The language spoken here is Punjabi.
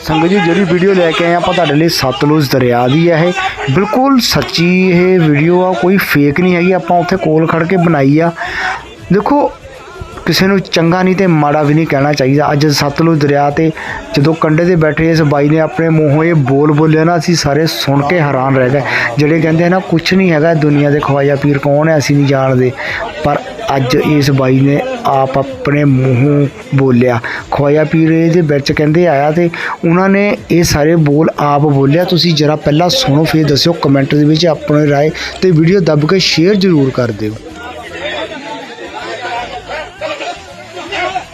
ਸੰਗਤ ਜੀ, ਜਿਹੜੀ ਵੀਡੀਓ ਲੈ ਕੇ ਆਏ ਆਪਾਂ ਤੁਹਾਡੇ ਲਈ ਸਤਲੁਜ ਦਰਿਆ ਦੀ ਹੈ ਇਹ। ਬਿਲਕੁਲ ਸੱਚੀ ਇਹ ਵੀਡੀਓ ਆ, ਕੋਈ ਫੇਕ ਨਹੀਂ ਹੈਗੀ, ਆਪਾਂ ਉੱਥੇ ਕੋਲ ਖੜ ਕੇ ਬਣਾਈ ਆ। ਦੇਖੋ ਕਿਸੇ ਨੂੰ ਚੰਗਾ ਨਹੀਂ ਤੇ ਮਾੜਾ ਵੀ ਨਹੀਂ ਕਹਿਣਾ ਚਾਹੀਦਾ। ਅੱਜ ਸਤਲੁਜ ਦਰਿਆ ਤੇ ਜਦੋਂ ਕੰਢੇ ਤੇ ਬੈਠੇ ਇਸ ਬਾਈ ਨੇ ਆਪਣੇ ਮੂੰਹੋਂ ਇਹ ਬੋਲ ਬੋਲਿਆ ਨਾ, ਅਸੀਂ ਸਾਰੇ ਸੁਣ ਕੇ ਹੈਰਾਨ ਰਹਿ ਗਏ। ਜਿਹੜੇ ਕਹਿੰਦੇ ਆ ਨਾ ਕੁਝ ਨਹੀਂ ਹੈਗਾ, ਦੁਨੀਆ ਦੇ ਖਵਾਜਾ ਪੀਰ ਕੌਣ ਹੈ, ਅਸੀਂ ਨਹੀਂ ਜਾਣਦੇ। ਪਰ ਅੱਜ ਇਸ ਬਾਈ ਨੇ ਆਪ ਆਪਣੇ ਮੂੰਹੋਂ ਬੋਲਿਆ। ਖਵਾਇਆ ਪੀਰ ਦੇ ਵਿੱਚ ਕਹਿੰਦੇ ਆਇਆ ਤੇ ਉਹਨਾਂ ਨੇ ਇਹ ਸਾਰੇ ਬੋਲ ਆਪ ਬੋਲਿਆ। ਤੁਸੀਂ ਜਰਾ ਪਹਿਲਾਂ ਸੁਣੋ, ਫਿਰ ਦੱਸਿਓ, ਕਮੈਂਟ ਦੇ ਵਿੱਚ ਆਪਣੀ ਰਾਏ ਤੇ ਵੀਡੀਓ ਦੱਬ ਕੇ ਸ਼ੇਅਰ ਜ਼ਰੂਰ ਕਰ ਦਿਓ।